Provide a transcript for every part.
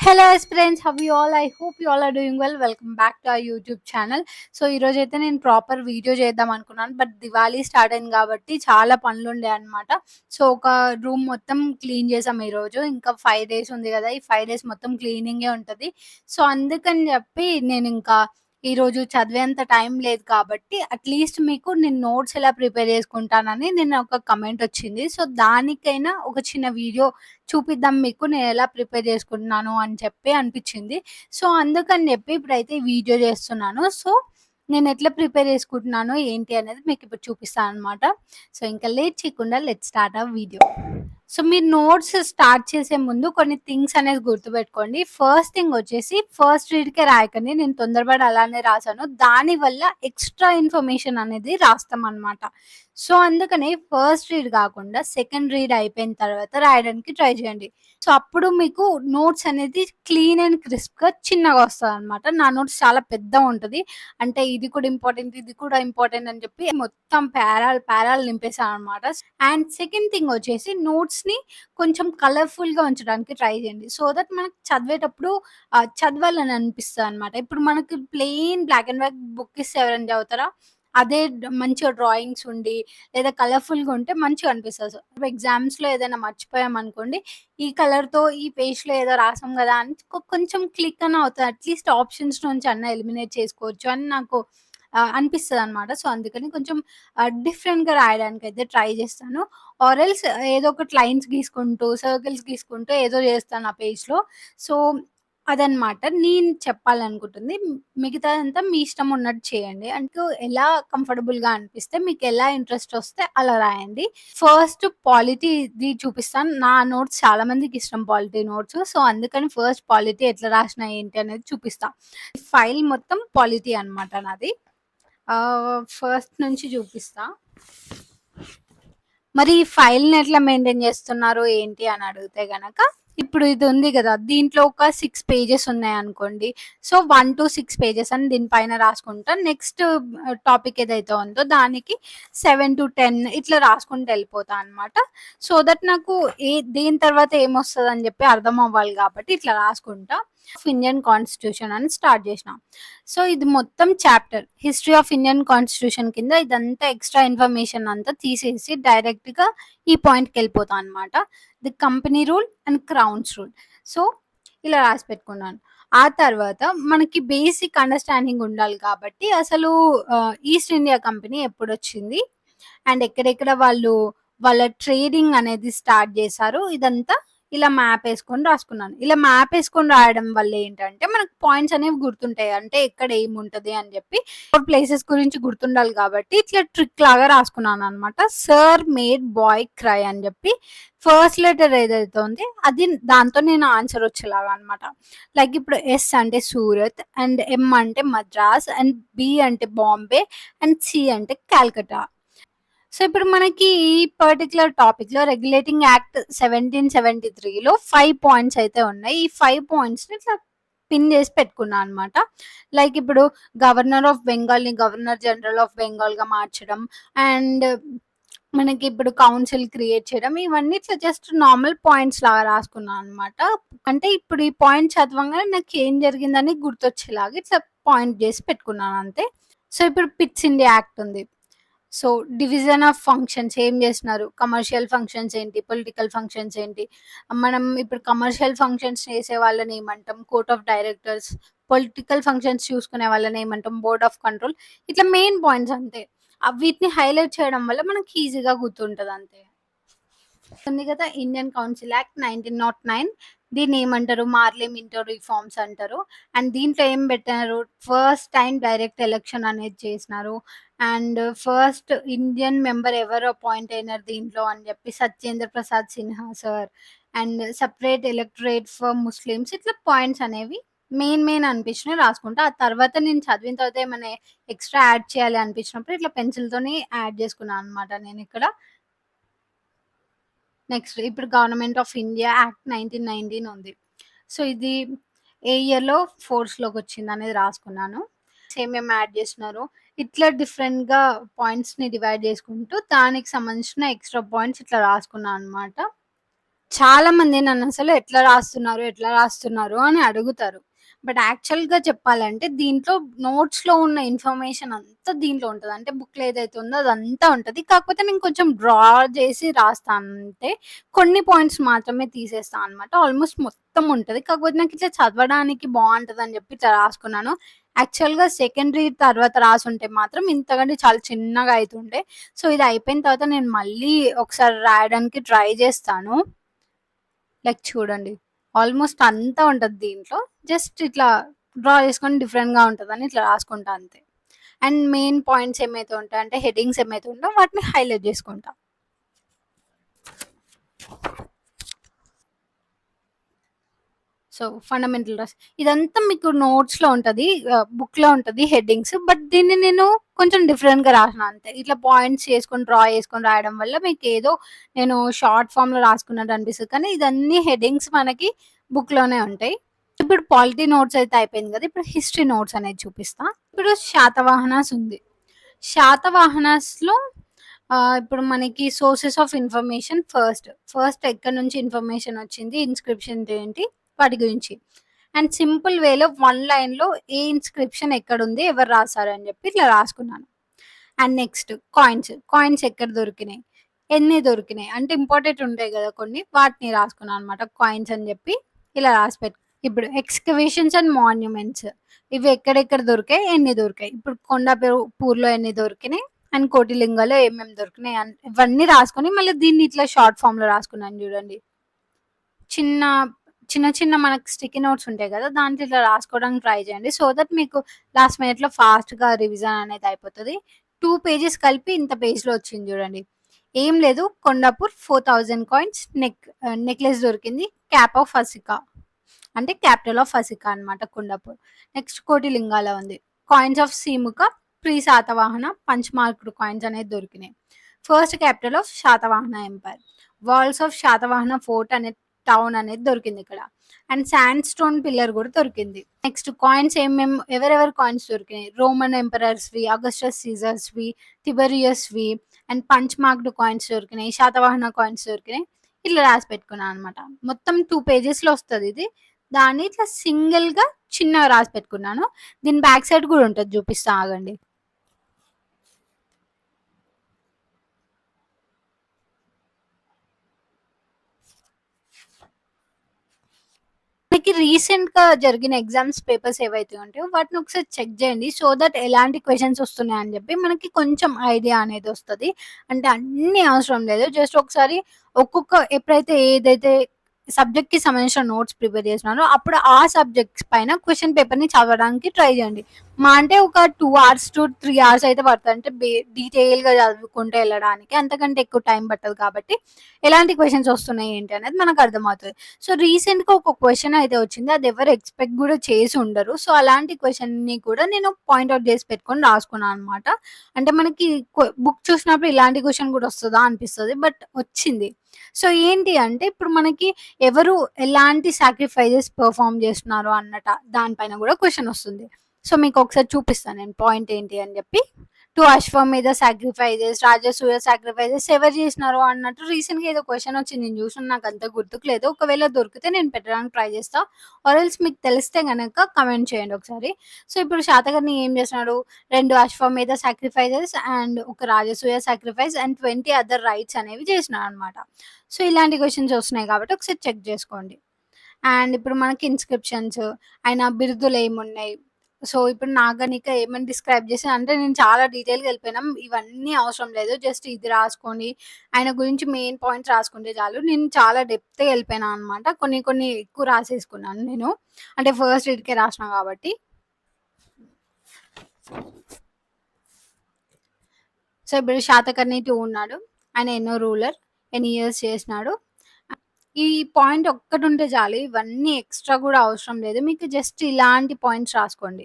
Hello friends how you all I hope you all are doing well welcome back to our YouTube channel so ఈరోజు అయితే నేను proper video చేద్దాం అనుకున్నాను but Diwali start అయింది కాబట్టి చాలా పనులు ఉండే అనమాట సో ఒక రూమ్ మొత్తం క్లీన్ చేసాం ఈరోజు ఇంకా ఫైవ్ డేస్ ఉంది కదా ఈ ఫైవ్ డేస్ మొత్తం క్లీనింగే ఉంటుంది. సో అందుకని చెప్పి నేను ఇంకా ఈరోజు చదివేంత టైం లేదు కాబట్టి అట్లీస్ట్ మీకు నేను నోట్స్ ఎలా ప్రిపేర్ చేసుకుంటానని నేను ఒక కమెంట్ వచ్చింది. సో దానికైనా ఒక చిన్న వీడియో చూపిద్దాం మీకు నేను ఎలా ప్రిపేర్ చేసుకుంటున్నాను అని చెప్పి అనిపించింది. సో అందుకని చెప్పి ఇప్పుడైతే ఈ వీడియో చేస్తున్నాను. సో నేను ఎట్లా ప్రిపేర్ చేసుకుంటున్నాను ఏంటి అనేది మీకు ఇప్పుడు చూపిస్తాను అనమాట సో ఇంకా లేట్ చేయకుండా లెట్ స్టార్ట్ ఆ వీడియో సో మీరు నోట్స్ స్టార్ట్ చేసే ముందు కొన్ని థింగ్స్ అనేది గుర్తుపెట్టుకోండి. ఫస్ట్ థింగ్ వచ్చేసి ఫస్ట్ రీడ్కే రాయకండి. నేను తొందరపడి అలానే రాశాను. దానివల్ల ఎక్స్ట్రా ఇన్ఫర్మేషన్ అనేది రాస్తాం అనమాట సో అందుకని ఫస్ట్ రీడ్ కాకుండా సెకండ్ రీడ్ అయిపోయిన తర్వాత రాయడానికి ట్రై చేయండి. సో అప్పుడు మీకు నోట్స్ అనేది క్లీన్ అండ్ క్రిస్ప్గా చిన్నగా వస్తుంది అనమాట నా నోట్స్ చాలా పెద్ద ఉంటుంది. అంటే ఇది కూడా ఇంపార్టెంట్ ఇది కూడా ఇంపార్టెంట్ అని చెప్పి మొత్తం ప్యారాలు ప్యారాలు నింపేసాను అనమాట అండ్ సెకండ్ థింగ్ వచ్చేసి నోట్స్ని కొంచెం కలర్ఫుల్గా ఉంచడానికి ట్రై చేయండి. సో దట్ మనకు చదివేటప్పుడు చదవాలని అనిపిస్తుంది అనమాట ఇప్పుడు మనకి plain black and white book ఇస్తే ఎవరైనా చదువుతారా? అదే మంచిగా డ్రాయింగ్స్ ఉండి లేదా కలర్ఫుల్గా ఉంటే మంచిగా అనిపిస్తుంది. సో ఎగ్జామ్స్లో ఏదైనా మర్చిపోయాం అనుకోండి ఈ కలర్తో ఈ పేజ్లో ఏదో రాసాం కదా అని కొంచెం క్లిక్ అని అవుతుంది. అట్లీస్ట్ ఆప్షన్స్ నుంచి అన్న ఎలిమినేట్ చేసుకోవచ్చు అని నాకు అనిపిస్తుంది అనమాట సో అందుకని కొంచెం డిఫరెంట్గా రాయడానికి అయితే ట్రై చేస్తాను. ఆరెల్స్ ఏదో ఒకటి లైన్స్ గీసుకుంటూ సర్కిల్స్ గీసుకుంటూ ఏదో చేస్తాను ఆ పేజ్లో సో అదనమాట. నేను చెప్పాలనుకుంటుంది మిగతాదంతా మీ ఇష్టం ఉన్నట్టు చేయండి. అంటే ఎలా కంఫర్టబుల్గా అనిపిస్తే మీకు ఎలా ఇంట్రెస్ట్ వస్తే అలా రాయండి. ఫస్ట్ పాలిటీ ఇది చూపిస్తాను. నా నోట్స్ చాలా మందికి ఇష్టం పాలిటీ నోట్స్ సో అందుకని ఫస్ట్ పాలిటీ ఎట్లా రాసిన ఏంటి అనేది చూపిస్తాం. ఫైల్ మొత్తం పాలిటీ అనమాట నాది. ఫస్ట్ నుంచి చూపిస్తా. మరి ఈ ఫైల్‌ని ఎట్లా మెయింటైన్ చేస్తున్నారు ఏంటి అని అడిగితే గనక, ఇప్పుడు ఇది ఉంది కదా దీంట్లో ఒక సిక్స్ పేజెస్ ఉన్నాయి అనుకోండి సో, 1-6 పేజెస్ అని దీనిపైన రాసుకుంటా. నెక్స్ట్ టాపిక్ uh, ఏదైతే ఉందో దానికి 7-10 ఇట్లా రాసుకుంటూ వెళ్ళిపోతా అనమాట. సో దట్ నాకు ఏ దేని తర్వాత ఏమొస్తుందని చెప్పి అర్థం అవ్వాలి కాబట్టి ఇట్లా రాసుకుంటా. ఆఫ్ ఇండియన్ కాన్స్టిట్యూషన్ అని స్టార్ట్ చేసినాం సో, ఇది మొత్తం chapter. History of Indian constitution కింద ఇదంతా ఎక్స్‌ట్రా ఇన్ఫర్మేషన్ అంతా తీసేసి డైరెక్ట్‌గా ఈ పాయింట్కి వెళ్ళిపోతాం అనమాట. The company rule and crowns rule. So, ఇలా రాసి పెట్టుకున్నాను. ఆ తర్వాత మనకి బేసిక్ అండర్‌స్టాండింగ్ ఉండాలి కాబట్టి అసలు ఈస్ట్ ఇండియా కంపెనీ ఎప్పుడు వచ్చింది అండ్ ఎక్కడెక్కడ వాళ్ళు వాళ్ళ ట్రేడింగ్ అనేది స్టార్ట్ చేశారు ఇదంతా ఇలా మ్యాప్ వేసుకొని రాసుకున్నాను. ఇలా మ్యాప్ వేసుకొని రాయడం వల్ల ఏంటంటే మనకు పాయింట్స్ అనేవి గుర్తుంటాయి. అంటే ఎక్కడ ఏముంటది అని చెప్పి ప్లేసెస్ గురించి గుర్తుండాలి కాబట్టి ఇట్లా ట్రిక్ లాగా రాసుకున్నాను అనమాట సర్ మేడ్ బాయ్ క్రై అని చెప్పి ఫస్ట్ లెటర్ ఏదైతే ఉంది అది దాంతో నేను ఆన్సర్ వచ్చేలాగా అనమాట. లైక్ ఇప్పుడు ఎస్ అంటే సూరత్ అండ్ ఎం అంటే మద్రాస్ అండ్ బి అంటే బాంబే అండ్ సి అంటే కాల్కటా. సో, ఇప్పుడు మనకి ఈ పర్టిక్యులర్ టాపిక్‌లో రెగ్యులేటింగ్ యాక్ట్ 1773లో 5 పాయింట్స్ అయితే ఉన్నాయి. ఈ ఫైవ్ పాయింట్స్‌ని ఇట్లా పిన్ చేసి పెట్టుకున్నా అనమాట. లైక్ ఇప్పుడు గవర్నర్ ఆఫ్ బెంగాల్‌ని గవర్నర్ జనరల్ ఆఫ్ బెంగాల్‌గా మార్చడం అండ్ మనకి ఇప్పుడు కౌన్సిల్ క్రియేట్ చేయడం ఇవన్నీ ఇట్లా జస్ట్ నార్మల్ పాయింట్స్ లాగా రాసుకున్నాను అనమాట. అంటే ఇప్పుడు ఈ పాయింట్ చదవంగానే ఏం జరిగిందని గుర్తొచ్చేలాగా ఇట్లా పాయింట్ చేసి పెట్టుకున్నాను అంతే. సో, ఇప్పుడు పిట్స్ ఇండియా యాక్ట్ ఉంది. సో, డివిజన్ ఆఫ్ ఫంక్షన్స్ ఏం చేస్తున్నారు కమర్షియల్ ఫంక్షన్స్ ఏంటి? పొలిటికల్ ఫంక్షన్స్ ఏంటి? మనం ఇప్పుడు కమర్షియల్ ఫంక్షన్స్ చేసే వాళ్ళని ఏమంటాం? Court of directors. Political functions చూసుకునే వాళ్ళని ఏమంటాం? Board of control. ఇట్లా మెయిన్ పాయింట్స్ అంతే. వీటిని హైలైట్ చేయడం వల్ల మనకి ఈజీగా గుర్తుంటుంది అంతే. ఉంది కదా ఇండియన్ కౌన్సిల్ యాక్ట్ 1909 దీన్ని ఏమంటారు? మార్లే మింటో రిఫార్మ్స్ అంటారు. అండ్ దీంట్లో ఏం పెట్టారు? ఫస్ట్ టైం డైరెక్ట్ ఎలక్షన్ అనేది చేసినారు. అండ్ ఫస్ట్ ఇండియన్ మెంబర్ ఎవరు అపాయింట్ అయినారు దీంట్లో అని చెప్పి Satyendra Prasad Sinha sir. And separate electorate for Muslims ఇట్లా పాయింట్స్ అనేవి మెయిన్ మెయిన్ అనిపించినవి రాసుకుంటా. ఆ తర్వాత నేను చదివిన తర్వాత ఏమైనా ఎక్స్‌ట్రా యాడ్ చేయాలి అనిపించినప్పుడు ఇట్లా పెన్సిల్‌తోని యాడ్ చేసుకున్నాను అనమాట ఇక్కడ నెక్స్ట్ ఇప్పుడు గవర్నమెంట్ ఆఫ్ ఇండియా యాక్ట్ 1919 ఉంది. సో, ఇది ఏ ఇయర్‌లో అనేది రాసుకున్నాను. సేమ్ ఏం యాడ్ చేస్తున్నారు ఇట్లా డిఫరెంట్‌గా పాయింట్స్‌ని డివైడ్ చేసుకుంటూ దానికి సంబంధించిన ఎక్స్‌ట్రా పాయింట్స్ ఇట్లా రాసుకున్నాను అనమాట. చాలా మంది అసలు ఎట్లా రాస్తున్నారు? ఎట్లా రాస్తున్నారు? అని అడుగుతారు. బట్ యాక్చువల్‌గా చెప్పాలంటే దీంట్లో నోట్స్‌లో ఉన్న ఇన్ఫర్మేషన్ అంతా దీంట్లో ఉంటుంది అంటే బుక్‌లో ఏదైతే ఉందో అదంతా ఉంటుంది కాకపోతే నేను కొంచెం డ్రా చేసి రాస్తాను అంటే కొన్ని పాయింట్స్ మాత్రమే తీసేస్తాను అనమాట. ఆల్‌మోస్ట్ మొత్తం ఉంటుంది కాకపోతే నాకు ఇట్లా చదవడానికి బావుంటదని చెప్పి ఇట్లా రాసుకున్నాను. యాక్చువల్‌గా సెకండరీ తర్వాత రాసుంటే మాత్రం ఇంతకంటే చాలా చిన్నగా అవుతుండే సో, ఇది అయిపోయిన తర్వాత నేను మళ్ళీ ఒకసారి రాయడానికి ట్రై చేస్తాను. లైక్ చూడండి. ఆల్‌మోస్ట్ అంతా ఉంటది దీంట్లో. జస్ట్ ఇట్లా డ్రా చేసుకొని డిఫరెంట్‌గా ఉంటదని ఇట్లా రాసుకుంటా అంతే. అండ్ మెయిన్ పాయింట్స్ ఏమైతే ఉంటాయంటే హెడ్డింగ్స్ ఏమైతే ఉంటాయో వాటిని హైలైట్ చేసుకుంటా. సో, ఫండమెంటల్ రాసి ఇదంతా మీకు నోట్స్‌లో ఉంటది. బుక్‌లో ఉంటది హెడ్డింగ్స్. బట్ దీన్ని నేను కొంచెం డిఫరెంట్‌గా రాసిన అంతే. ఇట్లా పాయింట్స్ చేసుకొని డ్రా చేసుకొని రాయడం వల్ల మీకు ఏదో నేను షార్ట్ ఫార్మ్‌లో రాసుకున్నట్టు అనిపిస్తుంది కానీ ఇదన్నీ హెడ్డింగ్స్ మనకి బుక్‌లోనే ఉంటాయి. ఇప్పుడు పాలిటీ నోట్స్ అయితే అయిపోయింది కదా! ఇప్పుడు హిస్టరీ నోట్స్ అనేది చూపిస్తా. ఇప్పుడు శాతవాహనాస్ ఉంది. శాతవాహనాస్‌లో ఇప్పుడు మనకి sources of information first. First ఎక్కడి నుంచి ఇన్ఫర్మేషన్ వచ్చింది? ఇన్‌స్క్రిప్షన్ ఏంటి? వాటి గురించి. అండ్ సింపుల్ వేలో వన్ లైన్‌లో ఏ ఇన్‌స్క్రిప్షన్ ఎక్కడుంది? ఎవరు రాశారు అని చెప్పి ఇట్లా రాసుకున్నాను. And next coins. కాయిన్స్ ఎక్కడ దొరికినాయి? ఎన్ని దొరికినాయి? అంటే ఇంపార్టెంట్ ఉంటాయి కదా కొన్ని. వాటిని రాసుకున్నాను అనమాట. కాయిన్స్ అని చెప్పి ఇలా రాసి పెట్టు ఇప్పుడు ఎక్స్‌కవేషన్స్ అండ్ మాన్యుమెంట్స్. ఇవి ఎక్కడెక్కడ దొరికాయి? ఎన్ని దొరికాయి? ఇప్పుడు కొండాపూర్‌లో ఎన్ని దొరికినాయి? అండ్ కోటిలింగలో ఏమేమి దొరికినాయి? అండ్ ఇవన్నీ రాసుకొని మళ్ళీ దీన్ని ఇట్లా షార్ట్ ఫామ్లో రాసుకున్నాను చూడండి. చిన్న చిన్న చిన్న మనకు స్టిక్కీ నోట్స్ ఉంటాయి కదా! దాంట్లో ఇట్లా రాసుకోవడానికి ట్రై చేయండి. సో దట్ మీకు లాస్ట్ మినిట్‌లో ఫాస్ట్‌గా రివిజన్ అనేది అయిపోతుంది టూ పేజెస్ కలిపి ఇంత పేజ్‌లో వచ్చింది చూడండి. ఏం లేదు కొండాపూర్ 4000 కాయిన్స్ నెక్ నెక్లెస్ దొరికింది. క్యాప్ ఆఫ్ అసికా అంటే క్యాపిటల్ ఆఫ్ అసికా అనమాట కొండాపూర్. నెక్స్ట్ కోటి లింగాల ఉంది. Coins of Simuka, pre Satavahana, punch marked coins అనేది దొరికినాయి. First capital of Satavahana empire. Walls of Satavahana fort అనే టౌన్ అనేది దొరికింది ఇక్కడ. అండ్ శాండ్ స్టోన్ పిల్లర్ కూడా దొరికింది. నెక్స్ట్ కాయిన్స్ ఏమేమి ఎవరెవరి కాయిన్స్ దొరికినాయి? రోమన్ ఎంపరర్స్‌వి, అగస్టస్ సీజర్స్‌వి, టిబరియస్వి అండ్ పంచ్ మార్క్డ్ కాయిన్స్ దొరికినాయి. శాతవాహన కాయిన్స్ దొరికినాయి. ఇట్లా రాసి పెట్టుకున్నాను అనమాట. మొత్తం టూ పేజెస్‌లో వస్తుంది ఇది. దాన్ని ఇట్లా సింగిల్‌గా చిన్నగా రాసి పెట్టుకున్నాను. దీని బ్యాక్ సైడ్ కూడా ఉంటుంది చూపిస్తా ఆగండి. మనకి రీసెంట్గా జరిగిన ఎగ్జామ్స్ పేపర్స్ ఏవైతే ఉంటాయో వాటిని ఒకసారి చెక్ చేయండి. సో దట్ ఎలాంటి క్వశ్చన్స్ వస్తున్నాయని చెప్పి మనకి కొంచెం ఐడియా అనేది వస్తుంది అంటే అన్ని అవసరం లేదు. జస్ట్ ఒకసారి ఒక్కొక్క ఎప్పుడైతే ఏదైతే సబ్జెక్ట్‌కి సంబంధించిన నోట్స్ ప్రిపేర్ చేస్తున్నారో అప్పుడు ఆ సబ్జెక్ట్స్ పైన క్వెషన్ పేపర్‌ని చదవడానికి ట్రై చేయండి. మా అంటే ఒక two hours to three hours అయితే పడుతుంది అంటే డీటెయిల్‌గా చదువుకుంటూ వెళ్ళడానికి అంతకంటే ఎక్కువ టైం పట్టదు కాబట్టి ఎలాంటి క్వశ్చన్స్ వస్తున్నాయి ఏంటి అనేది మనకు అర్థమవుతుంది సో రీసెంట్‌గా ఒక క్వశ్చన్ అయితే వచ్చింది. అది ఎవరు ఎక్స్‌పెక్ట్ కూడా చేసి ఉండరు. సో అలాంటి క్వశ్చన్ని కూడా నేను పాయింట్ చేసి పెట్టుకొని రాసుకున్నాను అనమాట. అంటే మనకి బుక్ చూసినప్పుడు ఇలాంటి క్వశ్చన్ కూడా వస్తుందా అనిపిస్తుంది బట్ వచ్చింది. సో ఏంటి అంటే ఇప్పుడు మనకి ఎవరు ఎలాంటి సాక్రిఫైజెస్ పెర్ఫార్మ్ చేస్తున్నారు అన్నట దానిపైన కూడా క్వశ్చన్ వస్తుంది. సో మీకు ఒకసారి చూపిస్తాను నేను పాయింట్ ఏంటి అని చెప్పి. 2 అశ్వమేధ సాక్రిఫైజెస్, రాజసూయ సాక్రిఫైజెస్ ఎవరు చేసినారు అన్నట్టు రీసెంట్‌గా ఏదో క్వశ్చన్ వచ్చింది. నేను చూసి నాకు అంత గుర్తుకు లేదు. ఒకవేళ దొరికితే నేను పెట్టడానికి ట్రై చేస్తా. ఆర్ ఎల్స్ మీకు తెలిస్తే కనుక కామెంట్ చేయండి ఒకసారి. సో ఇప్పుడు శాతకర్ణి ఏం చేస్తున్నాడు? రెండు అశ్వమేధ సాక్రిఫైజెస్ అండ్ ఒక Rajasuya sacrifice and 20 other rites అనేవి చేసినాడనమాట. సో ఇలాంటి క్వశ్చన్స్ వస్తున్నాయి కాబట్టి ఒకసారి చెక్ చేసుకోండి. అండ్ ఇప్పుడు మనకి ఇన్‌స్క్రిప్షన్స్ ఆయన బిరుదులు ఏమున్నాయి? సో ఇప్పుడు నాగనిక ఏమని డిస్క్రైబ్ చేశారు అంటే నేను చాలా డీటెయిల్‌గా వెళ్ళిపోయినాం. ఇవన్నీ అవసరం లేదు. జస్ట్ ఇది రాసుకోండి. ఆయన గురించి మెయిన్ పాయింట్స్ రాసుకుంటే చాలు. నేను చాలా డెప్త్‌గా వెళ్ళిపోయినా అనమాట. కొన్ని కొన్ని ఎక్కువ రాసేసుకున్నాను నేను. అంటే ఫస్ట్ రీడ్‌కే రాసినా కాబట్టి. సో ఇప్పుడు శాతకర్ణి టూ ఉన్నాడు. ఆయన ఎన్నో రూలర్? ఎన్ని ఇయర్స్ చేసినాడు? ఈ పాయింట్ ఒక్కటి ఉంటే చాలు. ఇవన్నీ ఎక్స్‌ట్రా కూడా అవసరం లేదు. మీకు జస్ట్ ఇలాంటి పాయింట్స్ రాసుకోండి.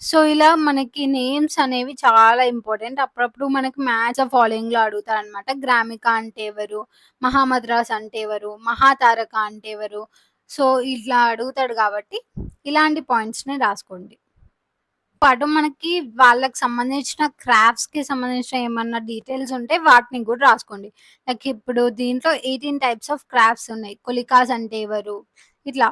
సో ఇలా మనకి నేమ్స్ అనేవి చాలా ఇంపార్టెంట్. అప్పుడప్పుడు మనకి మ్యాచ్ ఆఫ్ ఫాలోయింగ్‌లో అడుగుతారనమాట. గ్రామిక అంటే ఎవరు? మహామద్రాస్ అంటే ఎవరు? మహాతారక అంటే ఎవరు? సో ఇట్లా అడుగుతాడు కాబట్టి ఇలాంటి పాయింట్స్‌ని రాసుకోండి. పాటు మనకి వాళ్ళకి సంబంధించిన క్రాఫ్ట్స్‌కి సంబంధించిన ఏమన్నా డీటెయిల్స్ ఉంటే వాటిని కూడా రాసుకోండి. లైక్ ఇప్పుడు దీంట్లో 18 టైప్స్ ఆఫ్ క్రాఫ్ట్స్ ఉన్నాయి. కొలికాస్ అంటే ఎవరు? ఇట్లా.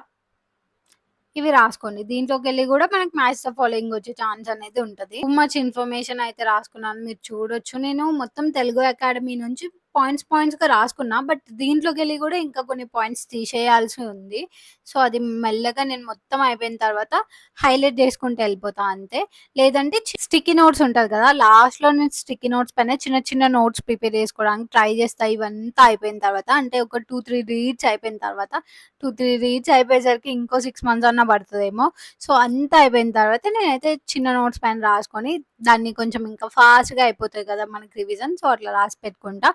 ఇవి రాసుకోండి. దీంట్లోకెళ్ళి కూడా మనకి మ్యాచ్ ద ఫాలోయింగ్ వచ్చే ఛాన్స్ అనేది ఉంటుంది మచ్ ఇన్ఫర్మేషన్ అయితే రాసుకున్నాను. మీరు చూడొచ్చు. నేను మొత్తం తెలుగు అకాడమీ నుంచి పాయింట్స్ పాయింట్స్‌గా రాసుకున్నా. బట్ దీంట్లోకెళ్ళి కూడా ఇంకా కొన్ని పాయింట్స్ తీసేయాల్సి ఉంది. సో, అది మెల్లగా నేను మొత్తం అయిపోయిన తర్వాత హైలైట్ చేసుకుంటూ వెళ్ళిపోతా అంతే. లేదంటే స్టిక్కీ నోట్స్ ఉంటుంది కదా! లాస్ట్‌లో నేను స్టిక్కీ నోట్స్ పైన చిన్న చిన్న నోట్స్ ప్రిపేర్ చేసుకోవడానికి ట్రై చేస్తా. ఇవంతా అయిపోయిన తర్వాత అంటే ఒక టూ త్రీ రీచ్ అయిపోయిన తర్వాత టూ త్రీ రీచ్ అయిపోయేసరికి ఇంకో సిక్స్ మంత్స్ అన్న పడుతుందేమో సో, అంతా అయిపోయిన తర్వాత నేనైతే చిన్న నోట్స్ పైన రాసుకొని దాన్ని కొంచెం ఇంకా ఫాస్ట్‌గా అయిపోతుంది కదా! మనకి రివిజన్. సో, అట్లా రాసి పెట్టుకుంటా.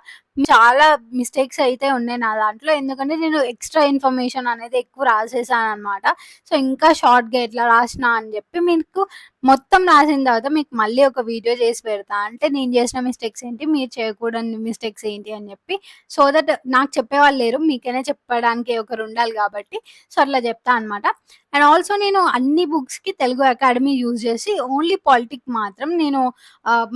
చాలా మిస్టేక్స్ అయితే ఉన్నాయి నా దాంట్లో. ఎందుకంటే నేను ఎక్స్‌ట్రా ఇన్ఫర్మేషన్ అనేది ఎక్కువ రాసేసాను అనమాట సో, ఇంకా షార్ట్‌గా ఎట్లా రాసినా అని చెప్పి మీకు మొత్తం రాసిన తర్వాత మీకు మళ్ళీ ఒక వీడియో చేసి పెడతా. అంటే నేను చేసిన మిస్టేక్స్ ఏంటి? మీరు చేయకూడని మిస్టేక్స్ ఏంటి? అని చెప్పి. సో దట్ నాకు చెప్పేవాళ్ళు లేరు. మీకైనా చెప్పడానికి ఒకరు ఉండాలి కాబట్టి సో, అట్లా చెప్తా అనమాట. అండ్ ఆల్సో నేను అన్ని బుక్స్‌కి తెలుగు అకాడమీ యూజ్ చేసి ఓన్లీ పాలిటిక్ మాత్రం నేను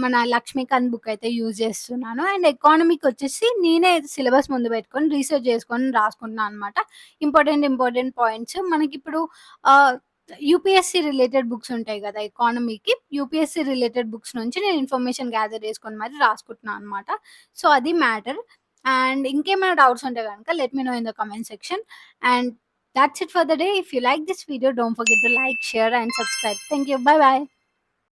మన లక్ష్మీకాంత్ బుక్ అయితే యూజ్ చేస్తున్నాను. అండ్ ఎకానమీకి వచ్చేసి నేనే సిలబస్ ముందు పెట్టుకొని రీసెర్చ్ చేసుకొని రాసుకుంటున్నాను అనమాట. ఇంపార్టెంట్ ఇంపార్టెంట్ పాయింట్స్ మనకి ఇప్పుడు యూపీఎస్‌సీ రిలేటెడ్ బుక్స్ ఉంటాయి కదా! ఎకానమీకి. యూపీఎస్‌సీ రిలేటెడ్ బుక్స్ నుంచి నేను ఇన్ఫర్మేషన్ గ్యాదర్ చేసుకొని మరి రాసుకుంటున్నాను అనమాట. సో, అది మ్యాటర్. అండ్ ఇంకేమైనా డౌట్స్ ఉంటే కనుక let me know in the comment section. And that's it for the day if you like this video don't forget to like share and subscribe thank you bye bye